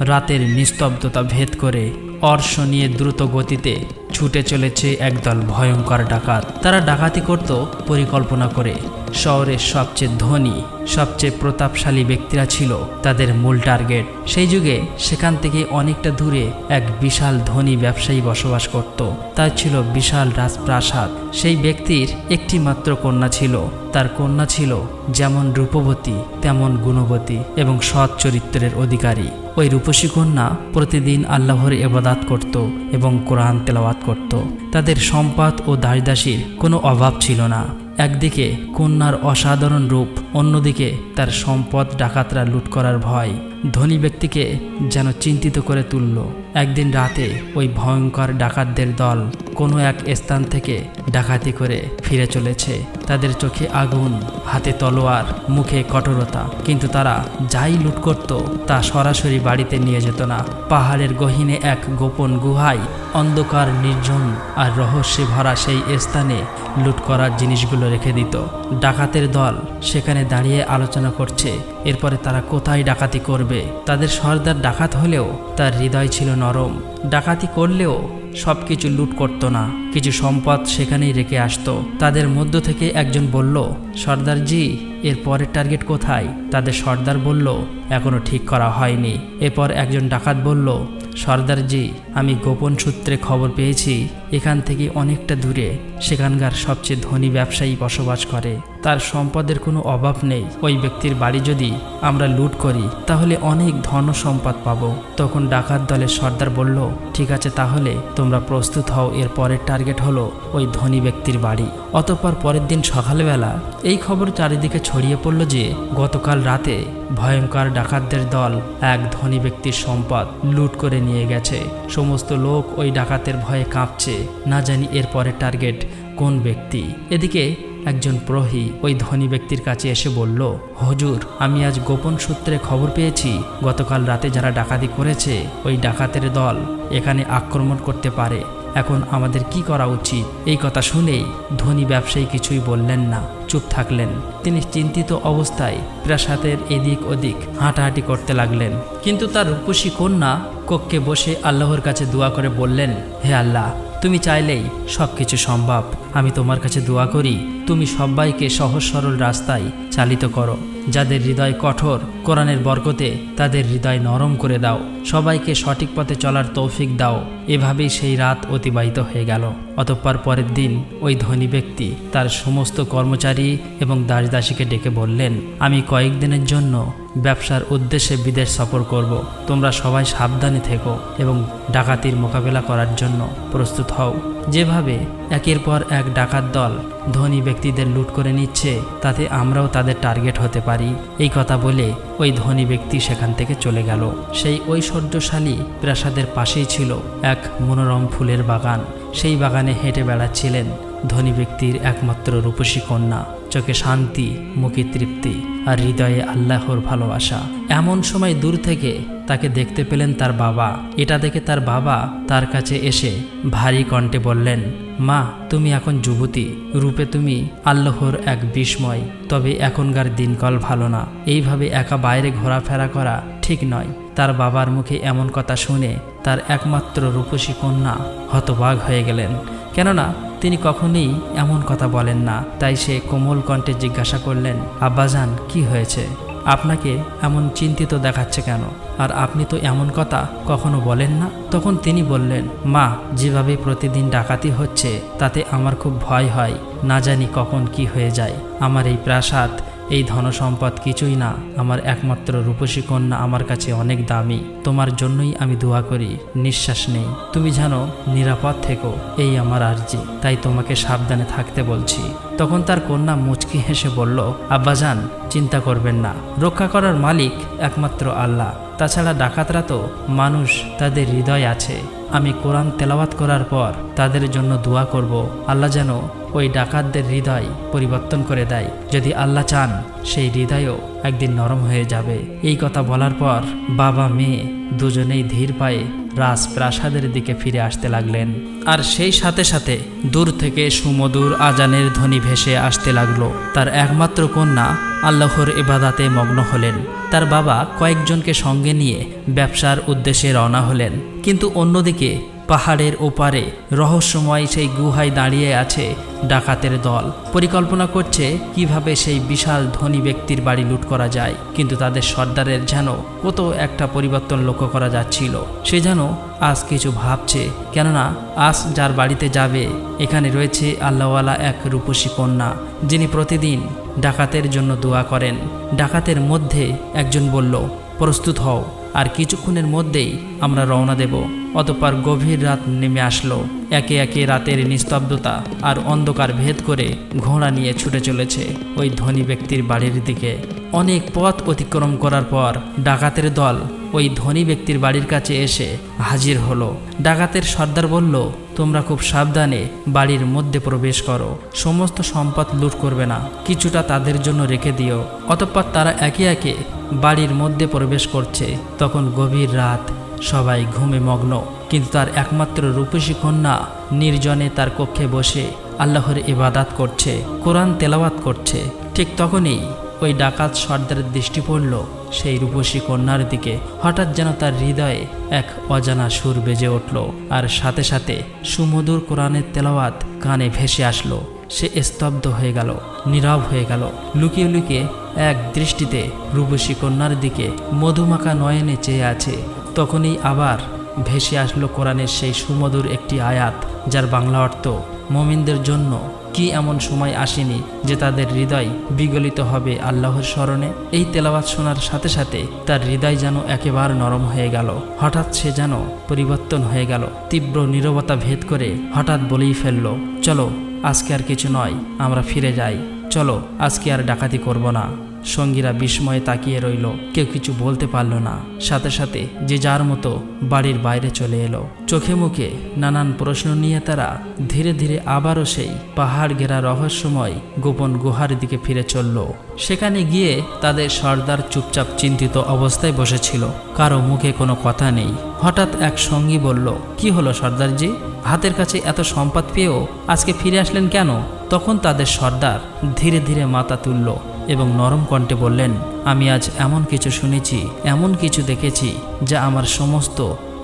রাতের নিস্তব্ধতা ভেদ করে অর্শ নিয়ে দ্রুত গতিতে ছুটে চলেছে একদল ভয়ঙ্কর ডাকাত। তারা ডাকাতি করত, পরিকল্পনা করে। শহরের সবচেয়ে ধনী, সবচেয়ে প্রতাপশালী ব্যক্তিরা ছিল তাদের মূল টার্গেট। সেই যুগে সেখান থেকে অনেকটা দূরে এক বিশাল ধনী ব্যবসায়ী বসবাস করত। তার ছিল বিশাল রাজপ্রাসাদ। সেই ব্যক্তির একটি মাত্র কন্যা ছিল। তার কন্যা ছিল যেমন রূপবতী, তেমন গুণবতী এবং সৎ চরিত্রের অধিকারী। ওই রূপসী কন্যা প্রতিদিন আল্লাহর এবাদাত করত এবং কোরআন তেলাওয়াত করত। তাদের সম্পদ ও দাসদাসীর কোনো অভাব ছিল না। একদিকে কন্যার অসাধারণ রূপ, অন্যদিকে তার সম্পদ ডাকাতরা লুট করার ভয়। ধনী ব্যক্তিকে যেন চিন্তিত করে তুলল। একদিন রাতে ওই ভয়ঙ্কর ডাকাতদের দল কোনো এক স্থান থেকে ডাকাতি করে ফিরে চলেছে। তাদের চোখে আগুন, হাতে তলোয়ার, মুখে কঠোরতা। কিন্তু তারা যাই লুট করত, তা সরাসরি বাড়িতে নিয়ে যেত না। পাহাড়ের গহীনে এক গোপন গুহায় অন্ধকার, নির্জন আর রহস্যে ভরা সেই স্থানে লুট করার জিনিসগুলো রেখে দিত। ডাকাতের দল সেখানে দাঁড়িয়ে আলোচনা করছে। এরপরে তারা কোথায় ডাকাতি করবে? তাদের সর্দার ডাকাত হলেও তার হৃদয় ছিল নরম। ডাকাতি করলেও সব কিছু লুট করতো না। কিছু সম্পদ সেখানেই রেখে আসত। তাদের মধ্য থেকে একজন বলল সর্দারজি এর পরের টার্গেট কোথায়? তাদের সর্দার বলল, এখনও ঠিক করা হয়নি। এরপর একজন ডাকাত বলল সর্দারজি আমি গোপন সূত্রে খবর পেয়েছি। এখান থেকে অনেকটা দূরে সেখানকার সবচেয়ে ধনী ব্যবসায়ী বসবাস করে। তার সম্পদের কোনো অভাব নেই। ওই ব্যক্তির বাড়ি যদি আমরা লুট করি, তাহলে অনেক ধন সম্পদ পাবো। তখন ডাকাত দলের সর্দার বলল, ঠিক আছে তাহলে, তোমরা প্রস্তুত হও, এর পরের টার্গেট হলো ওই ধনী ব্যক্তির বাড়ি। অতঃপর পরের দিন সকালবেলা এই খবর চারিদিকে ছড়িয়ে পড়ল যে, গতকাল রাতে ভয়ঙ্কর ডাকাতদের দল এক ধনী ব্যক্তির সম্পদ লুট করে নিয়ে গেছে। সমস্ত লোক ওই ডাকাতের ভয়ে কাঁপছে। না জানি এর পরের টার্গেট কোন ব্যক্তি। এদিকে একজন প্রহী ওই ধনী ব্যক্তির কাছে এসে বলল, হজুর, আমি আজ গোপন সূত্রে খবর পেয়েছি, গতকাল রাতে যারা ডাকাতি করেছে ওই ডাকাতের দল এখানে আক্রমণ করতে পারে। এখন আমাদের কি করা উচিত? এই কথা শুনেই ধনী ব্যবসায়ী কিছুই বললেন না, চুপ থাকলেন। তিনি চিন্তিত অবস্থায় প্রাসাদের এদিক ওদিক হাঁটাহাঁটি করতে লাগলেন। কিন্তু তার রূপসী কন্যা কক্ষে বসে আল্লাহর কাছে দোয়া করে বললেন, হে আল্লাহ তুমি চাইলেই সব কিছু সম্ভব। আমি তোমার কাছে দোয়া করি, তুমি সবাইকে সহজ সরল রাস্তায় চালিত করো। যাদের হৃদয় কঠোর, কোরআনের বরকতে তাদের হৃদয় নরম করে দাও। সবাইকে সঠিক পথে চলার তৌফিক দাও। এভাবেই সেই রাত অতিবাহিত হয়ে গেল। অতঃপর পরের দিন ওই ধনী ব্যক্তি তার সমস্ত কর্মচারী এবং দাসদাসীকে ডেকে বললেন, আমি কয়েকদিনের জন্য ব্যবসার উদ্দেশ্যে বিদেশ সফর করব। তোমরা সবাই সাবধানে থেকো এবং ডাকাতির মোকাবেলা করার জন্য প্রস্তুত হও। যেভাবে একের পর এক ডাকাত দল ধনী ব্যক্তিদের লুট করে নিচ্ছে, তাতে আমরাও তাদের টার্গেট হতে পারি। এই কথা বলে ওই ধনী ব্যক্তি সেখান থেকে চলে গেল। সেই ঐশ্বর্যশালী প্রাসাদের পাশেই ছিল এক মনোরম ফুলের বাগান। সেই বাগানে হেঁটে বেড়াচ্ছিলেন ধনী ব্যক্তির একমাত্র রূপসী কন্যা। চোখে শান্তি, মুখে তৃপ্তি আর হৃদয়ে আল্লাহর ভালোবাসা। এমন সময় দূর থেকে তাকে দেখতে পেলেন তার বাবা। এটা দেখে তার বাবা তার কাছে এসে ভারী কণ্ঠে বললেন, মা, তুমি এখন যুবতী। রূপে তুমি আল্লাহর এক বিস্ময়। তবে এখনকার দিনকাল ভালো না। এইভাবে একা বাইরে ঘোরাফেরা করা ঠিক নয়। তার বাবার মুখে এমন কথা শুনে তার একমাত্র রূপসী কন্যা হতবাগ হয়ে গেলেন। কেননা তিনি কখনোই এমন কথা বলেন না। তাই সে কোমল কণ্ঠে জিজ্ঞাসা করলেন, আব্বাজান, কি হয়েছে? আপনাকে এমন চিন্তিত দেখাচ্ছে কেন? আর আপনি তো এমন কথা কখনো বলেন না? তখন তিনি বললেন, মা, যেভাবে প্রতিদিন ডাকাতি হচ্ছে, তাতে আমার খুব ভয় হয়। না জানি কখন কি হয়ে যায়। আমার এই প্রাসাদ এই ধনসম্পদ কিছুই না, আমার একমাত্র রূপসী কন্যা আমার কাছে অনেক দামি। তোমার জন্যই আমি দোয়া করি, নিঃশ্বাস নেই। তুমি জানো, নিরাপদ থেকো, এই আমার আর্জি। তাই তোমাকে সাবধানে থাকতে বলছি। তখন তার কন্যা মুচকি হেসে বলল, আব্বাজান, চিন্তা করবেন না। রক্ষা করার মালিক একমাত্র আল্লাহ। তাছাড়া ডাকাতরা তো মানুষ, তাদের হৃদয় আছে। আমি কোরআন তেলাওয়াত করার পর তাদের জন্য দোয়া করব। আল্লাহ যেন ওই ডাকাতদের হৃদয় পরিবর্তন করে দেয়। যদি আল্লাহ চান, সেই হৃদয়ও একদিন নরম হয়ে যাবে। এই কথা বলার পর বাবা মেয়ে দুজনেই ধীর পায়ে রাজপ্রাসাদের দিকে ফিরে আসতে লাগলেন। আর সেই সাথে সাথে দূর থেকে সুমধুর আজানের ধ্বনি ভেসে আসতে লাগল। তার একমাত্র কন্যা আল্লাহর এবাদাতে মগ্ন হলেন। তার বাবা কয়েকজনকে সঙ্গে নিয়ে ব্যবসার উদ্দেশ্যে রওনা হলেন। কিন্তু অন্যদিকে পাহাড়ের ওপারে রহস্যময় সেই গুহায় দাঁড়িয়ে আছে ডাকাতের দল। পরিকল্পনা করছে কীভাবে সেই বিশাল ধনী ব্যক্তির বাড়ি লুট করা যায়, কিন্তু তাদের সর্দারের যেন কত একটা পরিবর্তন লক্ষ্য করা যাচ্ছিল। সে যেন আজ কিছু ভাবছে, কেননা আজ যার বাড়িতে যাবে, এখানে রয়েছে আল্লাহওয়ালা এক রূপসী কন্যা, যিনি প্রতিদিন ডাকাতের জন্য দোয়া করেন। ডাকাতের মধ্যে একজন বলল, প্রস্তুত হও। আর কিছুক্ষণের মধ্যেই আমরা রওনা দেব। অতপর গভীর রাত নেমে আসলো। একে একে রাতের নিস্তব্ধতা আর অন্ধকার ভেদ করে ঘোড়া নিয়ে ছুটে চলেছে ওই ধনী ব্যক্তির বাড়ির দিকে। অনেক পথ অতিক্রম করার পর ডাকাতের দল ওই ধনী ব্যক্তির বাড়ির কাছে এসে হাজির হলো। ডাকাতের সর্দার বলল তোমরা খুব সাবধানে বাড়ির মধ্যে প্রবেশ করো। সমস্ত সম্পদ লুট করবে না। কিছুটা তাদের জন্য রেখে দিও। অতঃপর তারা একে একে বাড়ির মধ্যে প্রবেশ করছে। তখন গভীর রাত। সবাই ঘুমে মগ্ন। কিন্তু তার একমাত্র রূপসী কন্যা নির্জনে তার কক্ষে বসে আল্লাহর ইবাদাত করছে, কোরআন তেলাওয়াত করছে। ঠিক তখনই ওই ডাকাত সর্দারের দৃষ্টি পড়ল। সেই রূপসী কন্যার দিকে হঠাৎ যেন তার হৃদয়ে এক অজানা সুর বেজে উঠল আর সাথে সাথে সুমধুর কোরআনের তেলাওয়াত কানে ভেসে আসলো। সে স্তব্ধ হয়ে গেল, নীরব হয়ে গেল। লুকিয়ে লুকিয়ে এক দৃষ্টিতে রূপসী কন্যার দিকে মধুমাখা নয়নে চেয়ে আছে। তখনই আবার ভেসে আসলো কোরআনের সেই সুমধুর একটি আয়াত, যার বাংলা অর্থ, মমিনদের জন্য কি এমন সময় আসেনি যে তাদের হৃদয় বিগলিত হবে আল্লাহর স্মরণে? এই তেলাওয়াত শোনার সাথে সাথে তার হৃদয় যেন একেবারে নরম হয়ে গেল। হঠাৎ সে যেন পরিবর্তন হয়ে গেল। তীব্র নীরবতা ভেদ করে হঠাৎ বলেই ফেলল, চলো, আজকে আর কিছু নয়, আমরা ফিরে যাই। চলো, আজকে আর ডাকাতি করব না। সঙ্গীরা বিস্ময়ে তাকিয়ে রইল। কেউ কিছু বলতে পারল না। সাথে সাথে যে যার মতো বাড়ির বাইরে চলে এলো। চোখে মুখে নানান প্রশ্ন নিয়ে তারা ধীরে ধীরে আবারও সেই পাহাড় ঘেরা রহস্যময় গোপন গুহার দিকে ফিরে চলল। সেখানে গিয়ে তাদের সর্দার চুপচাপ চিন্তিত অবস্থায় বসেছিল। কারও মুখে কোনো কথা নেই। হঠাৎ এক সঙ্গী বলল, কি হলো সর্দারজি? হাতের কাছে এত সম্পদ পেয়েও আজকে ফিরে আসলেন কেন? তখন তাদের সর্দার ধীরে ধীরে মাথা তুলল। এবং নরম কণ্ঠে বললেন, আমি আজ এমন কিছু শুনেছি, এমন কিছু দেখেছি, যা আমার সমস্ত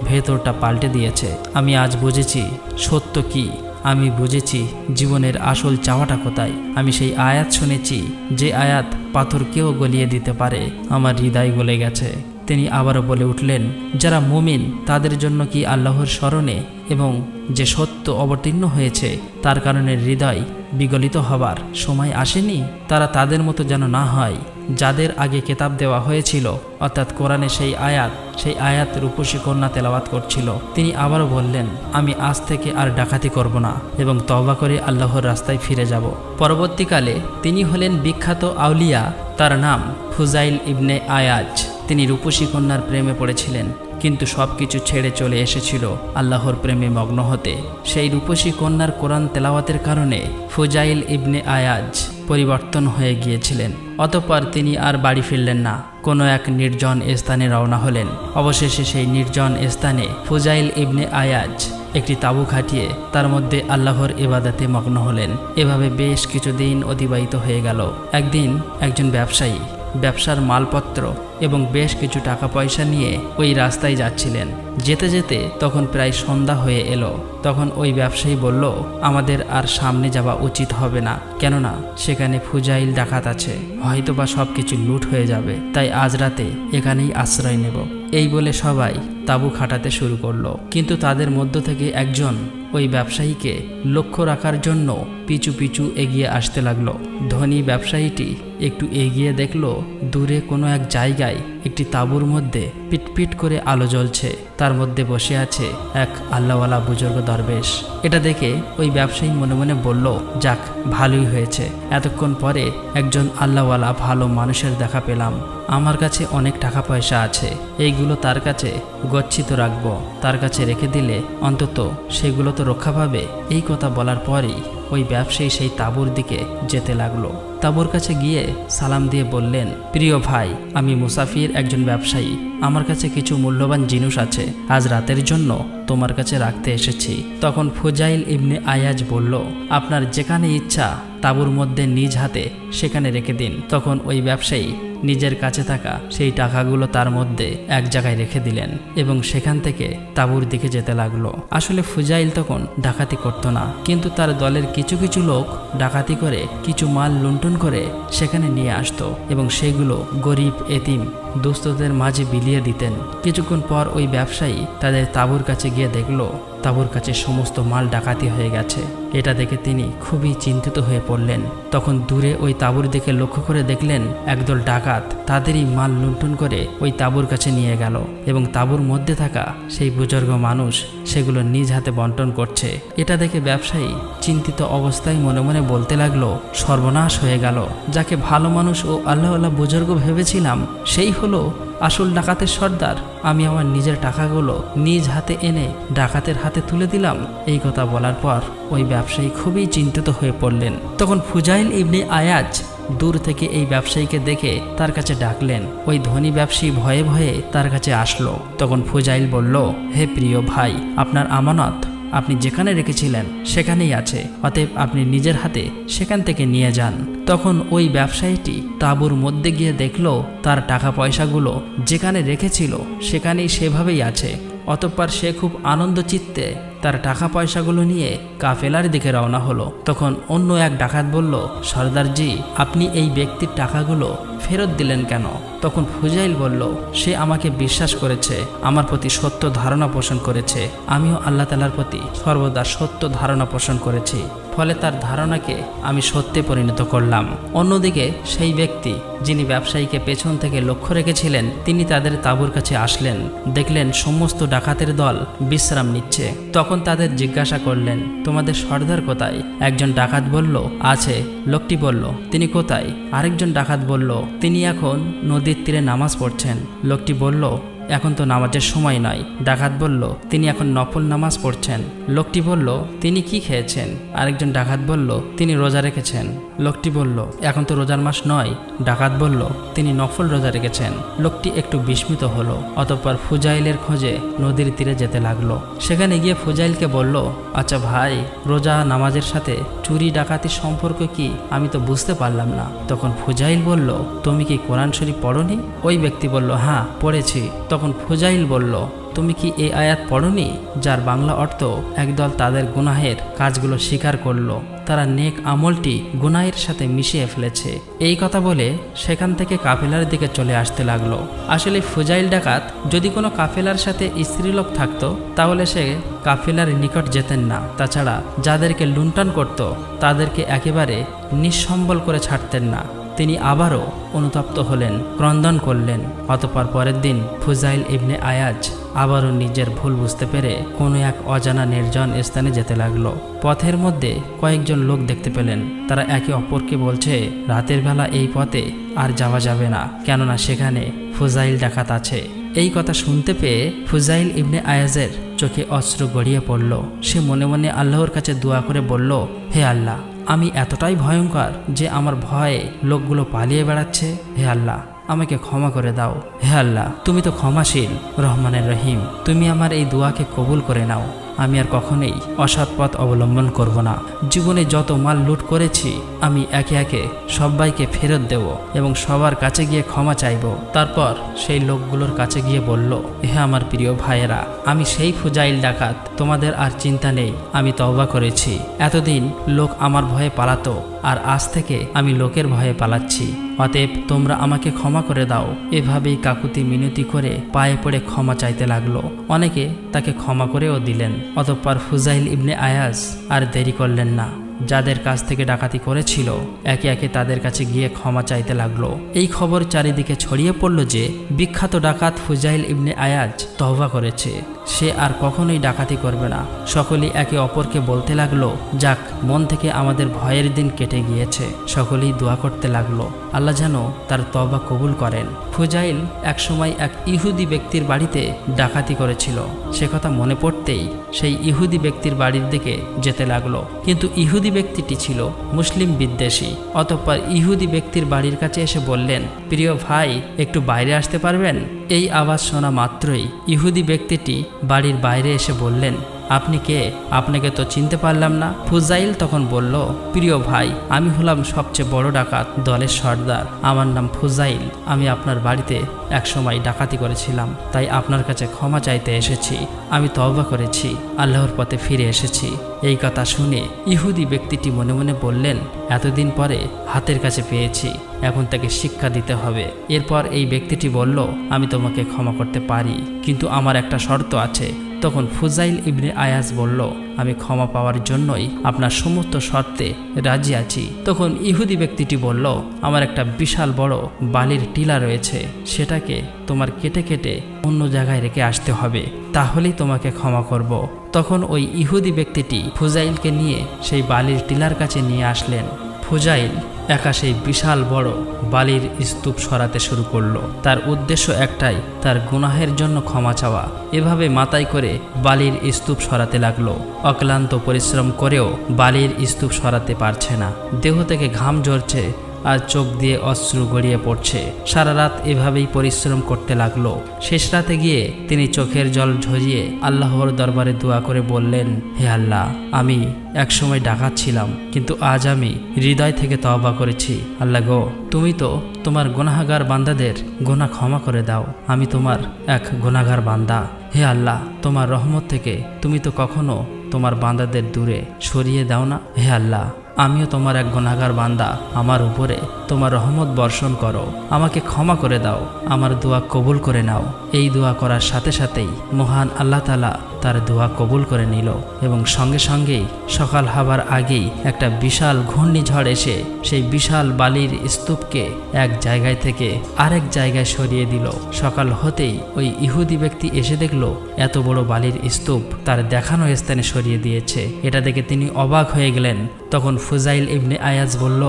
ভেতরটা পাল্টে দিয়েছে। আমি আজ বুঝেছি সত্য কি। আমি বুঝেছি জীবনের আসল চাওয়াটা কোথায়। আমি সেই আয়াত শুনেছি, যে আয়াত পাথরকেও গলিয়ে দিতে পারে। আমার হৃদয় গলে গেছে। তিনি আবারও বলে উঠলেন, যারা মুমিন, তাদের জন্য কি আল্লাহর স্মরণে এবং যে সত্য অবতীর্ণ হয়েছে, তার কারণে হৃদয় বিগলিত হবার সময় আসেনি, তারা তাদের মতো যেন না হয়, যাদের আগে কেতাব দেওয়া হয়েছিল, অর্থাৎ কোরআনে সেই আয়াত সেই আয়াত রূপসী কন্যা তেলাওয়াত করছিল। তিনি আবারও বললেন, আমি আজ থেকে আর ডাকাতি করব না এবং তওবা করে আল্লাহর রাস্তায় ফিরে যাব। পরবর্তীকালে তিনি হলেন বিখ্যাত আউলিয়া, তার নাম ফুজাইল ইবনে আয়াজ। তিনি রূপসী কন্যার প্রেমে পড়েছিলেন। কিন্তু সব কিছু ছেড়ে চলে এসেছিল আল্লাহর প্রেমে মগ্ন হতে। সেই রূপসী কন্যার কোরআন তেলাওয়াতের কারণে ফুজাইল ইবনে আয়াজ পরিবর্তন হয়ে গিয়েছিলেন। অতপর তিনি আর বাড়ি ফিরলেন না। কোনো এক নির্জন স্থানে রওনা হলেন। অবশেষে সেই নির্জন স্থানে ফুজাইল ইবনে আয়াজ একটি তাঁবু খাটিয়ে তার মধ্যে আল্লাহর ইবাদাতে মগ্ন হলেন। এভাবে বেশ কিছুদিন অতিবাহিত হয়ে গেল। একদিন একজন ব্যবসায়ী ব্যবসার মালপত্র এবং বেশ কিছু টাকা পয়সা নিয়ে ওই রাস্তায় যাচ্ছিলেন। যেতে যেতে তখন প্রায় সন্ধ্যা হয়ে এলো। তখন ওই ব্যবসায়ী বলল, আমাদের আর সামনে যাওয়া উচিত হবে না। কেননা সেখানে ফুজাইল ডাকাত আছে। হয়তোবা সব কিছু লুট হয়ে যাবে। তাই আজ রাতে এখানেই আশ্রয় নেব। এই বলে সবাই তাঁবু খাটাতে শুরু করল। কিন্তু তাদের মধ্য থেকে একজন ওই ব্যবসায়ীকে লক্ষ্য রাখার জন্য পিছু পিছু এগিয়ে আসতে লাগল। ধনী ব্যবসায়ীটি একটু এগিয়ে দেখল দূরে কোনো এক জায়গায় একটি তাঁবুর মধ্যে পিটপিট করে আলো জ্বলছে। তার মধ্যে বসে আছে এক আল্লাহওয়ালা বুজুর্গ দরবেশ। এটা দেখে ওই ব্যবসায়ী মনে মনে বলল, যাক, ভালোই হয়েছে। এতক্ষণ পরে একজন আল্লাহওয়ালা ভালো মানুষের দেখা পেলাম। আমার কাছে অনেক টাকা পয়সা আছে। এইগুলো তার কাছে গচ্ছিত রাখব। তার কাছে রেখে দিলে অন্তত সেগুলো তো রক্ষা পাবে। এই কথা বলার পরেই ওই ব্যবসায়ী সেই তাঁবুর দিকে যেতে লাগল। তাঁবুর কাছে গিয়ে সালাম দিয়ে বললেন, প্রিয় ভাই, আমি মুসাফির একজন ব্যবসায়ী। আমার কাছে কিছু মূল্যবান জিনিস আছে। আজ রাতের জন্য তোমার কাছে রাখতে এসেছি। তখন ফুজাইল ইবনে আয়াজ বলল, আপনার যেখানে ইচ্ছা তাঁবুর মধ্যে নিজ হাতে সেখানে রেখে দিন। তখন ওই ব্যবসায়ী নিজের কাছে থাকা সেই টাকাগুলো তার মধ্যে এক জায়গায় রেখে দিলেন এবং সেখান থেকে তাঁবুর দিকে যেতে লাগল। আসলে ফুজাইল তখন ডাকাতি করতো না, কিন্তু তার দলের কিছু কিছু লোক ডাকাতি করে, কিছু মাল লুণ্ঠন করে সেখানে নিয়ে আসতো এবং সেগুলো গরিব, এতিম দুস্থদের মাঝে বিলিয়ে দিতেন। কিছুক্ষণ পর ওই ব্যবসায়ী তাদের তাঁবুর কাছে গিয়ে দেখল, তাবুর কাছে সমস্ত মাল ডাকাতি হয়ে গেছে। এটা দেখে তিনি খুবই চিন্তিত হয়ে পড়লেন। তখন দূরে ওই তাঁবুর দিকে লক্ষ্য করে দেখলেন, একদল ডাকাত তাদেরই মাল লুণ্ঠন করে ওই তাঁবুর কাছে নিয়ে গেল এবং তাঁবুর মধ্যে থাকা সেই বুজর্গ মানুষ সেগুলো নিজ হাতে বন্টন করছে। এটা দেখে ব্যবসায়ী চিন্তিত অবস্থায় মনে মনে বলতে লাগল, সর্বনাশ হয়ে গেল। যাকে ভালো মানুষ ও আল্লাহ আল্লাহ বুজর্গ ভেবেছিলাম, সেই হলো আসল ডাকাতের সর্দার। আমি আমার নিজের টাকাগুলো নিজ হাতে এনে ডাকাতের হাতে তুলে দিলাম, এই কথা বলার পর ওই ব্যবসায়ী খুবই চিন্তিত হয়ে পড়লেন। তখন ফুজাইল ইবনে আয়াজ দূর থেকে এই ব্যবসায়ীকে দেখে তার কাছে ডাকলেন। ওই ধনী ব্যবসায়ী ভয়ে ভয়ে তার কাছে আসলো। তখন ফুজাইল বলল, হে প্রিয় ভাই, আপনার আমানত আপনি যেখানে রেখেছিলেন সেখানেই আছে। অতএব আপনি নিজের হাতে সেখান থেকে নিয়ে যান। তখন ওই ব্যবসায়ীটি তাঁবুর মধ্যে গিয়ে দেখল, তার টাকা পয়সাগুলো যেখানে রেখেছিল সেখানেই সেভাবেই আছে। অতঃপর সে খুব আনন্দ চিত্তে তার টাকা পয়সাগুলো নিয়ে কাফেলার দিকে রওনা হলো। তখন অন্য এক ডাকাত বলল, সর্দারজি, আপনি এই ব্যক্তির টাকাগুলো ফেরত দিলেন কেন? তখন ফুজাইল বলল, সে আমাকে বিশ্বাস করেছে, আমার প্রতি সত্য ধারণা পোষণ করেছে। আমিও আল্লাহ তালার প্রতি সর্বদা সত্য ধারণা পোষণ করেছি। ফলে তার ধারণাকে আমি সত্যে পরিণত করলাম। অন্যদিকে সেই ব্যক্তি যিনি ব্যবসায়ীকে পেছন থেকে লক্ষ্য রেখেছিলেন, তিনি তাদের তাঁবুর কাছে আসলেন। দেখলেন সমস্ত ডাকাতের দল বিশ্রাম নিচ্ছে। তখন তাদের জিজ্ঞাসা করলেন, তোমাদের সর্দার কোথায়? একজন ডাকাত বলল, আছে। লোকটি বলল, তিনি কোথায়? আরেকজন ডাকাত বলল তিনি এখন নদীর তীরে নামাজ পড়ছেন। লোকটি বলল এখন তো নামাজের সময় নয়। ডাকাত বলল, তিনি এখন নফল নামাজ পড়ছেন। লোকটি বলল, তিনি কি খেয়েছেন? আরেকজন ডাকাত বলল, তিনি রোজা রেখেছেন। লোকটি বলল, এখন তো রোজার মাস নয়। ডাকাত বলল, তিনি নফল রোজা রেখেছেন। লোকটি একটু বিস্মিত হলো, অতঃপর ফুজাইলের খোঁজে নদীর তীরে যেতে লাগল। সেখানে গিয়ে ফুজাইলকে বলল আচ্ছা ভাই, রোজা নামাজের সাথে চুরি ডাকাতির সম্পর্ক কি? আমি তো বুঝতে পারলাম না। তখন ফুজাইল বলল, তুমি কি কোরআন শরীফ পড়নি? ওই ব্যক্তি বলল হ্যাঁ পড়েছি। তখন ফুজাইল বলল, তুমি কি এই আয়াত পড়নি, যার বাংলা অর্থ একদল তাদের গুনাহের কাজগুলো স্বীকার করল? তারা নেক আমলটি গুনাহের সাথে মিশিয়ে ফেলেছে। এই কথা বলে সেখান থেকে কাফেলার দিকে চলে আসতে লাগল। আসলে ফুজাইল ডাকাত যদি কোনো কাফেলার সাথে স্ত্রীলোক থাকতো, তাহলে সে কাফেলার নিকট যেতেন না। তাছাড়া যাদেরকে লুণ্ঠন করত, তাদেরকে একেবারে নিঃসম্বল করে ছাড়তেন না। তিনি আবারও অনুতপ্ত হলেন, ক্রন্দন করলেন। অতপর পরের দিন ফুজাইল ইবনে আয়াজ আবারও নিজের ভুল বুঝতে পেরে কোনো এক অজানা নির্জন স্থানে যেতে লাগল। পথের মধ্যে কয়েকজন লোক দেখতে পেলেন। তারা একে অপরকে বলছে, রাতের বেলা এই পথে আর যাওয়া যাবে না। কেননা সেখানে ফুজাইল ডাকাত আছে। এই কথা শুনতে পেয়ে ফুজাইল ইবনে আয়াজের চোখে অস্ত্র গড়িয়ে পড়ল। সে মনে মনে আল্লাহর কাছে দোয়া করে বলল, হে আল্লাহ আমি এতটাই ভয়ঙ্কর যে আমার ভয়ে লোকগুলো পালিয়ে বেড়াচ্ছে। হে আল্লাহ, আমাকে ক্ষমা করে দাও। হে আল্লাহ, তুমি তো ক্ষমাশীল, রহমানের রহিম। তুমি আমার এই দোয়াকে কবুল করে নাও। আমি আর কখনোই অসৎ পথ অবলম্বন করব না। জীবনে যত মাল লুট করেছি, আমি একে একে সবাইকে ফেরত দেব এবং সবার কাছে গিয়ে ক্ষমা চাইব। তারপর সেই লোকগুলোর কাছে গিয়ে বলল হে আমার প্রিয় ভাইয়েরা, আমি সেই ফুজাইল ডাকাত, তোমাদের আর চিন্তা নেই, আমি তওবা করেছি। এতদিন লোক আমার ভয়ে পালাতো, আর আজ থেকে আমি লোকের ভয়ে পালাচ্ছি। অতএব তোমরা আমাকে ক্ষমা করে দাও। এভাবেই কাকুতি মিনতি করে পায়ে পড়ে ক্ষমা চাইতে লাগল। অনেকে তাকে ক্ষমা করেও দিলেন। অতঃপর ফুজাইল ইবনে আয়াজ আর দেরি করলেন না। যাদের কাছ থেকে ডাকাতি করেছিল, একে একে তাদের কাছে গিয়ে ক্ষমা চাইতে লাগল। এই খবর চারিদিকে ছড়িয়ে পড়ল যে, বিখ্যাত ডাকাত ফুজাইল ইবনে আয়াজ তহবা করেছে। সে আর কখনোই ডাকাতি করবে না। সকলেই একে অপরকে বলতে লাগল, যাক, মন থেকে আমাদের ভয়ের দিন কেটে গিয়েছে। সকলেই দোয়া করতে লাগল। আল্লাহ যেন তার তবা কবুল করেন। ফুজাইল একসময় এক ইহুদি ব্যক্তির বাড়িতে ডাকাতি করেছিল। সে কথা মনে পড়তেই সেই ইহুদি ব্যক্তির বাড়ির দিকে যেতে লাগল। কিন্তু ইহুদি ব্যক্তিটি ছিল মুসলিম বিদ্বেষী। অতঃপর ইহুদি ব্যক্তির বাড়ির কাছে এসে বললেন, প্রিয় ভাই, একটু বাইরে আসতে পারবেন? এই আওয়াজ শোনা মাত্রই ইহুদি ব্যক্তিটি বাড়ির বাইরে এসে বললেন আপনি কে? আপনাকে তো চিনতে পারলাম না। ফুজাইল তখন বলল, প্রিয় ভাই, আমি হলাম সবচেয়ে বড় ডাকাত দলের সর্দার। আমার নাম ফুজাইল। আমি আপনার বাড়িতে একসময় ডাকাতি করেছিলাম, তাই আপনার কাছে ক্ষমা চাইতে এসেছি। আমি তওবা করেছি, আল্লাহর পথে ফিরে এসেছি। এই কথা শুনে ইহুদি ব্যক্তিটি মনে মনে বললেন, এতদিন পরে হাতের কাছে পেয়েছি, এখন তাকে শিক্ষা দিতে হবে। এরপর এই ব্যক্তিটি বলল, আমি তোমাকে ক্ষমা করতে পারি, কিন্তু আমার একটা শর্ত আছে। তখন ফুজাইল ইবনে আয়াজ বলল, আমি ক্ষমা পাওয়ার জন্যই আপনার সমস্ত শর্তে রাজি আছি তখন ইহুদি ব্যক্তিটি বলল, আমার একটা বিশাল বড় বালির টিলা রয়েছে, সেটাকে তোমার কেটে কেটে অন্য জায়গায় রেখে আসতে হবে, তাহলেই তোমাকে ক্ষমা করব। তখন ওই ইহুদি ব্যক্তিটি ফুজাইলকে নিয়ে সেই বালির টিলার কাছে নিয়ে আসলেন ফুজাইল একা সেই বিশাল বড় বালির স্তূপ সরাতে শুরু করল। তার উদ্দেশ্য একটাই, তার গুনাহের জন্য ক্ষমা চাওয়া। এভাবে মাথায় করে বালির স্তূপ সরাতে লাগল। অক্লান্ত পরিশ্রম করেও বালির স্তূপ সরাতে পারছে না। দেহ থেকে ঘাম ঝরছে আর চোখ দিয়ে অশ্রু গড়িয়ে পড়ছে। সারা রাত এভাবেই পরিশ্রম করতে লাগল। শেষ রাতে গিয়ে তিনি চোখের জল ঝরিয়ে আল্লাহর দরবারে দোয়া করে বললেন, হে আল্লাহ, আমি একসময় ডাকাত ছিলাম, কিন্তু আজ আমি হৃদয় থেকে তওবা করেছি। আল্লাহ গো, তুমি তো তোমার গুনাহাগার বান্দাদের গোনা ক্ষমা করে দাও। আমি তোমার এক গোনাগার বান্দা। হে আল্লাহ, তোমার রহমত থেকে তুমি তো কখনো তোমার বান্দাদের দূরে সরিয়ে দাও না। হে আল্লাহ আমিও তোমার এক গুনাগার বান্দা। আমার উপরে তোমার রহমত বর্ষণ করো। আমাকে ক্ষমা করে দাও। আমার দোয়া কবুল করে নাও। এই দোয়া করার সাথে সাথেই মহান আল্লাহ তালা তার দোয়া কবুল করে নিল এবং সঙ্গে সঙ্গেই সকাল হবার আগেই একটা বিশাল ঘূর্ণিঝড় এসে সেই বিশাল বালির স্তূপকে এক জায়গায় থেকে আরেক জায়গায় সরিয়ে দিল। সকাল হতেই ওই ইহুদি ব্যক্তি এসে দেখল, এত বড় বালির স্তূপ তার দেখানো স্থানে সরিয়ে দিয়েছে। এটা দেখে তিনি অবাক হয়ে গেলেন। তখন ফুজাইল ইবনে আয়াজ বলল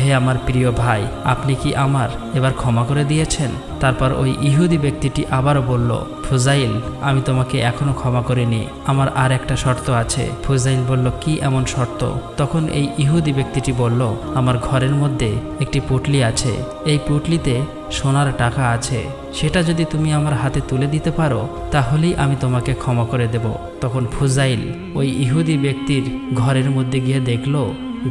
হে আমার প্রিয় ভাই, আপনি কি আমার এবার ক্ষমা করে দিয়েছেন? তারপর ওই ইহুদি ব্যক্তিটি আবারও বলল, ফুজাইল, আমি তোমাকে এখনও ক্ষমা করিনি। আমার আর একটা শর্ত আছে। ফুজাইল বলল, কি এমন শর্ত? তখন এই ইহুদি ব্যক্তিটি বলল, আমার ঘরের মধ্যে একটি পুটলি আছে। এই পুটলিতে সোনার টাকা আছে। সেটা যদি তুমি আমার হাতে তুলে দিতে পারো, তাহলেই আমি তোমাকে ক্ষমা করে দেব। তখন ফুজাইল ওই ইহুদি ব্যক্তির ঘরের মধ্যে গিয়ে দেখল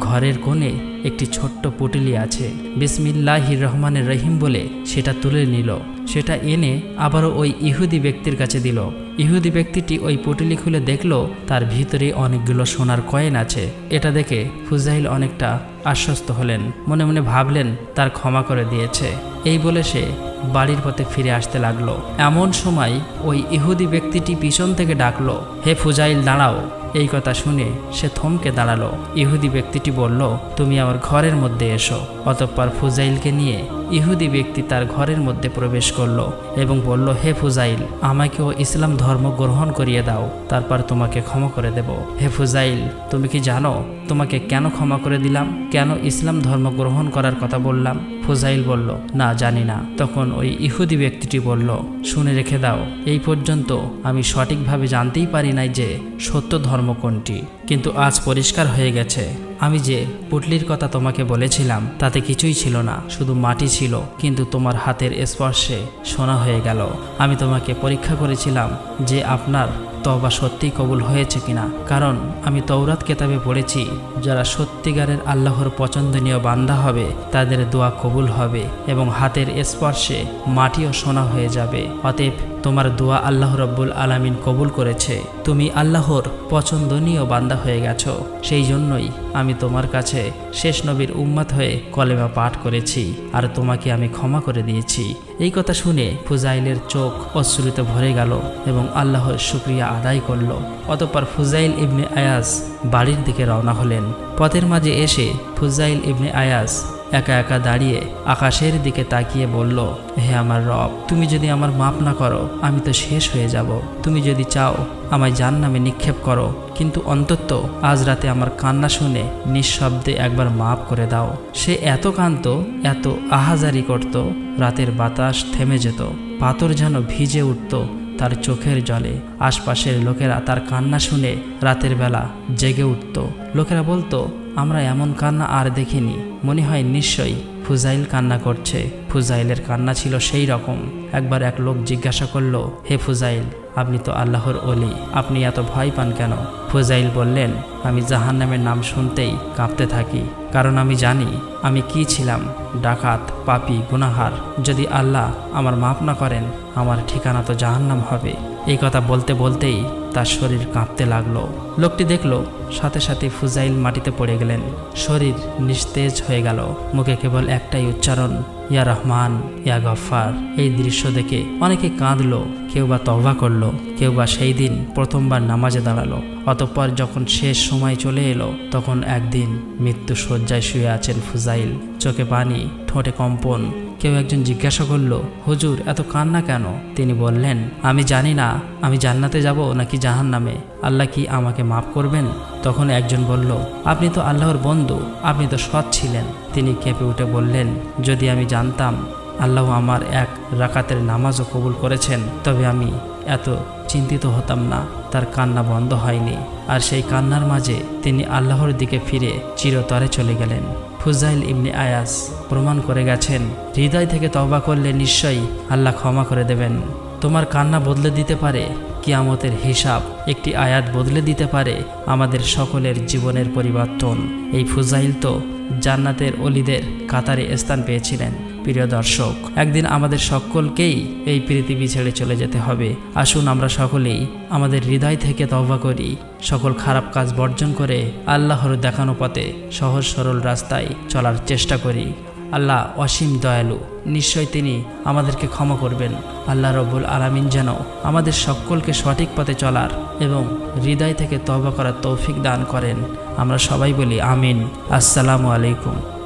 ঘরের কোণে একটি ছোট্ট পুটলি আছে। বিসমিল্লাহির রহমানের রহিম বলে সেটা তুলে নিল। সেটা এনে আবারও ওই ইহুদি ব্যক্তির কাছে দিল। ইহুদি ব্যক্তিটি ওই পুটলি খুলে দেখল, তার ভিতরে অনেকগুলো সোনার কয়েন আছে। এটা দেখে ফুজাইল অনেকটা আশ্বস্ত হলেন। মনে মনে ভাবলেন, তার ক্ষমা করে দিয়েছে। এই বলে সে বাড়ির পথে ফিরে আসতে লাগল। এমন সময় ওই ইহুদি ব্যক্তিটি পিছন থেকে ডাকলো, হে ফুজাইল, দাঁড়াও। এই কথা শুনে সে থমকে দাঁড়াল। ইহুদি ব্যক্তিটি বলল, তুমি আমার ঘরের মধ্যে এসো। অতঃপর ফুজাইলকে নিয়ে ইহুদি ব্যক্তি তার ঘরের মধ্যে প্রবেশ করল এবং বলল, হে ফুজাইল, আমাকেও ইসলাম ধর্ম গ্রহণ করিয়ে দাও, তারপর তোমাকে ক্ষমা করে দেব। হে ফুজাইল, তুমি কি জানো তোমাকে কেন ক্ষমা করে দিলাম? কেন ইসলাম ধর্ম গ্রহণ করার কথা বললাম? ফুজাইল বলল, না, জানি না। তখন ওই ইহুদি ব্যক্তিটি বলল, শুনে রেখে দাও, এই পর্যন্ত আমি সঠিকভাবে জানতেই পারি নাই যে সত্য ধর্ম কোনটি। কিন্তু আজ পরিষ্কার হয়ে গেছে। আমি যে পুটলির কথা তোমাকে বলেছিলাম, তাতে কিছুই ছিল না, শুধু মাটি ছিল, কিন্তু তোমার হাতের স্পর্শে সোনা হয়ে গেল। আমি তোমাকে পরীক্ষা করেছিলাম যে আপনার তবা সত্যিই কবুল হয়েছে কিনা। কারণ আমি তৌরাত কেতাবে পড়েছি, যারা সত্যিকারের আল্লাহর পছন্দনীয় বান্দা হবে, তাদের দোয়া কবুল হবে এবং হাতের স্পর্শে মাটিও সোনা হয়ে যাবে। অতএব তোমার দোয়া আল্লাহ রব্বুল আলামিন কবুল করেছে। তুমি আল্লাহর পছন্দনীয় বান্দা হয়ে গেছো। সেই জন্যই আমি তোমার কাছে শেষ নবীর উম্মাত হয়ে কলেমা পাঠ করেছি, আর তোমাকে আমি ক্ষমা করে দিয়েছি। এই কথা শুনে ফুজাইলের চোখ অশ্রুতে ভরে গেল এবং আল্লাহর শুক্রিয়া আদায় করল। অতঃপর ফুজাইল ইবনে আয়াস বাড়ির দিকে রওনা হলেন। পথের মাঝে এসে ফুজাইল ইবনে আয়াস একা একা দাঁড়িয়ে আকাশের দিকে তাকিয়ে বলল, হে আমার রব, তুমি যদি আমার মাপ না করো, আমি তো শেষ হয়ে যাব। তুমি যদি চাও আমায় জান নামে নিক্ষেপ করো, কিন্তু অন্তত আজ রাতে আমার কান্না শুনে নিঃশব্দে একবার মাপ করে দাও। সে এত কান্ত এত আহাজারি করত, রাতের বাতাস থেমে যেত, পাথর যেন ভিজে উঠত তার চোখের জলে। আশপাশের লোকেরা তার কান্না শুনে রাতের বেলা জেগে উঠত। লোকেরা বলতো আমরা এমন কান্না আর দেখিনি। মনে হয় নিশ্চয়ই ফুজাইল কান্না করছে। ফুজাইলের কান্না ছিল সেই রকম। একবার এক লোক জিজ্ঞাসা করল, হে ফুজাইল, আপনি তো আল্লাহর অলি আপনি এত ভয় পান কেন? ফুজাইল বললেন, আমি জাহান্নামের নাম শুনতেই কাঁপতে থাকি, কারণ আমি জানি আমি কি ছিলাম, ডাকাত, পাপি, গুনাহার। যদি আল্লাহ আমার মাপ না করেন, আমার ঠিকানা তো জাহান্নাম হবে। এই কথা বলতে বলতেই তার শরীর কাঁপতে লাগল। লোকটি দেখল, সাথে সাথে ফুজাইল মাটিতে পড়ে গেলেন। শরীর নিস্তেজ হয়ে গেল। মুখে কেবল একটাই উচ্চারণ ইয়া রহমান, ইয়া গফার এই দৃশ্য দেখে অনেকে কাঁদলো, কেউ বা তবা করল, কেউ বা সেই দিন প্রথমবার নামাজে দাঁড়াল। অতঃপর যখন শেষ সময় চলে এলো, তখন একদিন মৃত্যু শয্যায় শুয়ে আছেন ফুজাইল। চোখে পানি, ঠোঁটে কম্পন কেউ একজন জিজ্ঞাসা করল, হুজুর, এত কান্না কেন? তিনি বললেন, আমি জানি না, আমি জান্নাতে যাব নাকি জাহান নামে আল্লাহ কি আমাকে মাফ করবেন? তখন একজন বলল, আপনি তো আল্লাহর বন্ধু, আপনি তো সৎ ছিলেন। তিনি কেঁপে উঠে বললেন, যদি আমি জানতাম, আল্লাহ আমার এক রাকাতের নামাজও কবুল করেছেন, তবে আমি এত চিন্তিত হতাম না, তার কান্না বন্ধ হয়নি। আর সেই কান্নার মাঝে তিনি আল্লাহর দিকে ফিরে চিরতরে চলে গেলেন। ফুজাইল ইবনে আয়াস প্রমাণ করে গেছেন, হৃদয় থেকে তবা করলে নিশ্চয়ই আল্লাহ ক্ষমা করে দেবেন। তোমার কান্না বদলে দিতে পারে, কিয়ামতের হিসাব একটি আয়াত বদলে দিতে পারে আমাদের সকলের জীবনের পরিবর্তন। এই ফুজাইল তো জান্নাতের অলিদের কাতারে স্থান পেয়েছিলেন। প্রিয় দর্শক, একদিন আমাদের সকলকেই এই পৃথিবী ছেড়ে চলে যেতে হবে। আসুন আমরা সকলেই আমাদের হৃদয় থেকে তওবা করি। সকল খারাপ কাজ বর্জন করে আল্লাহর দেখানো পথে সহজ সরল রাস্তায় চলার চেষ্টা করি। আল্লাহ অসীম দয়ালু, নিশ্চয় তিনি আমাদেরকে ক্ষমা করবেন। আল্লাহ রব্বুল আলামিন যেন আমাদের সকলকে সঠিক পথে চলার এবং হৃদয় থেকে তওবা করার তৌফিক দান করেন। আমরা সবাই বলি আমিন। আসসালামু আলাইকুম।